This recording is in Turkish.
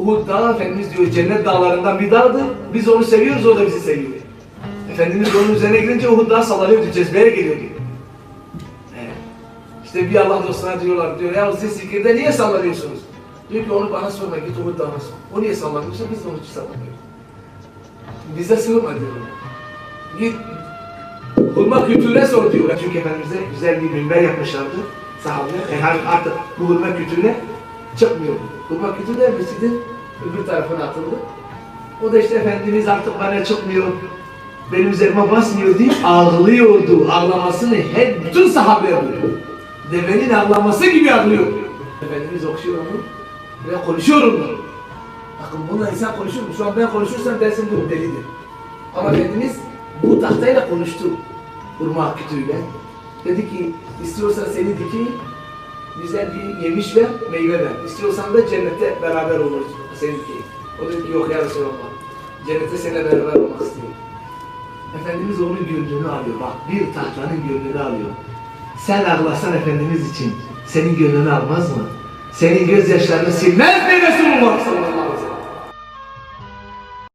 Uhud dağı Efendimiz diyor cennet dağlarından bir dağdır. Biz onu seviyoruz o da bizi seviyor. Efendimiz onun üzerine girince Uhud dağı sallanıyordu, cezbeye geliyordu. Evet. İşte bir Allah dostuna diyorlar diyor ya siz zikirde niye sallanıyorsunuz? Diyor ki onu bana sorma git Uhud dağına sor. O niye sallanıyorsa biz de onun için sallanıyoruz. Bize sığma diyor. Git hurma kültürüne sor diyorlar. Çünkü Efendimiz'e güzel bir minber yapmışlardı. Sahabeler. E artık bu hurma kültürüne çıkmıyor. Hurma kültürü de mescidin öbür tarafına atıldı. O da işte Efendimiz artık bana çıkmıyor. Benim üzerime basmıyor deyip ağlıyordu. Ağlamasını hep bütün sahabeler duyuyor. Devenin ağlaması gibi ağlıyor. Efendimiz okşuyor onu ve konuşuyor onunla. Bakın bununla insan konuşur mu? Şu an ben konuşursam dersin bu delidir. Ama Efendimiz bu tahtayla konuştu. Hurma kütüğüyle. Dedi ki istiyorsan seni dikeyim, güzel bir yemiş ver, meyve ver. İstiyorsan da cennette beraber oluruz seni dikeyim. O dedi ki yok ya Resulallah. Cennette seninle beraber olmak istiyorum. Efendimiz onun gönlünü alıyor. Bak bir tahtanın gönlünü alıyor. Sen ağlasan Efendimiz için senin gönlünü almaz mı? Senin gözyaşlarını silmez mi Resulullah sallallahu aleyhi ve sellem?